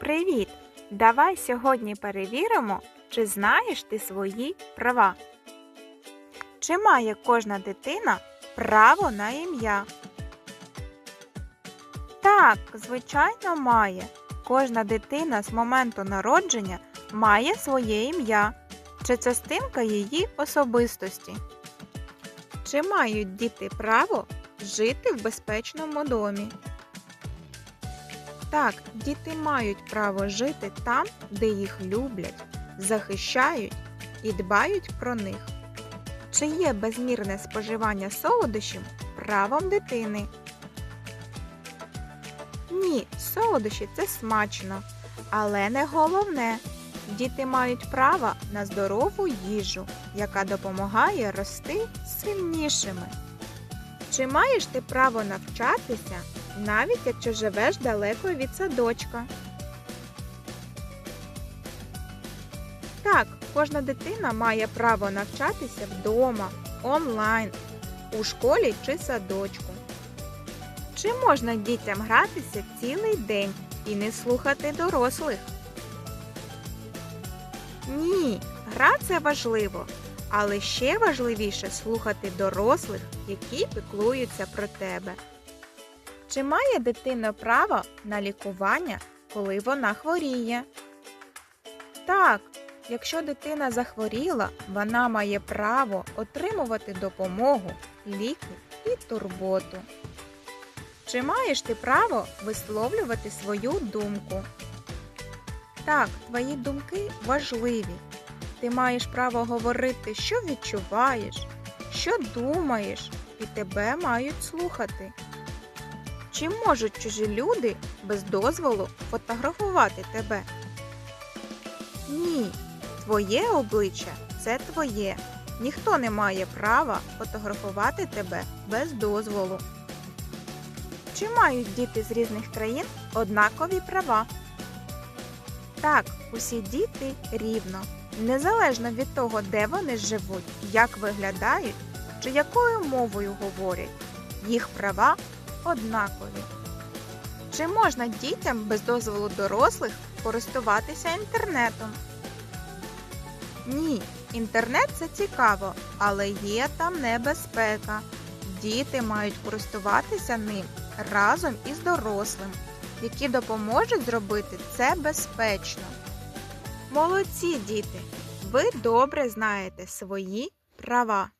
Привіт! Давай сьогодні перевіримо, чи знаєш ти свої права. Чи має кожна дитина право на ім'я? Так, звичайно, має. Кожна дитина з моменту народження має своє ім'я чи частинка її особистості. Чи мають діти право жити в безпечному домі? Так, діти мають право жити там, де їх люблять, захищають і дбають про них. Чи є безмірне споживання солодощів правом дитини? Ні, солодощі це смачно, але не головне. Діти мають право на здорову їжу, яка допомагає рости сильнішими. Чи маєш ти право навчатися, навіть якщо живеш далеко від садочка? Так, кожна дитина має право навчатися вдома, онлайн, у школі чи садочку. Чи можна дітям гратися цілий день і не слухати дорослих? Ні, гра це важливо, але ще важливіше слухати дорослих, які піклуються про тебе. Чи має дитина право на лікування, коли вона хворіє? Так, якщо дитина захворіла, вона має право отримувати допомогу, ліки і турботу. Чи маєш ти право висловлювати свою думку? Так, твої думки важливі. Ти маєш право говорити, що відчуваєш, що думаєш, і тебе мають слухати. Чи можуть чужі люди без дозволу фотографувати тебе? Ні, твоє обличчя це твоє. Ніхто не має права фотографувати тебе без дозволу. Чи мають діти з різних країн однакові права? Так, усі діти рівно, незалежно від того, де вони живуть, як виглядають чи якою мовою говорять. Їх права однакові. Чи можна дітям без дозволу дорослих користуватися інтернетом? Ні, інтернет це цікаво, але є там небезпека. Діти мають користуватися ним разом із дорослим, які допоможуть зробити це безпечно. Молодці діти! Ви добре знаєте свої права.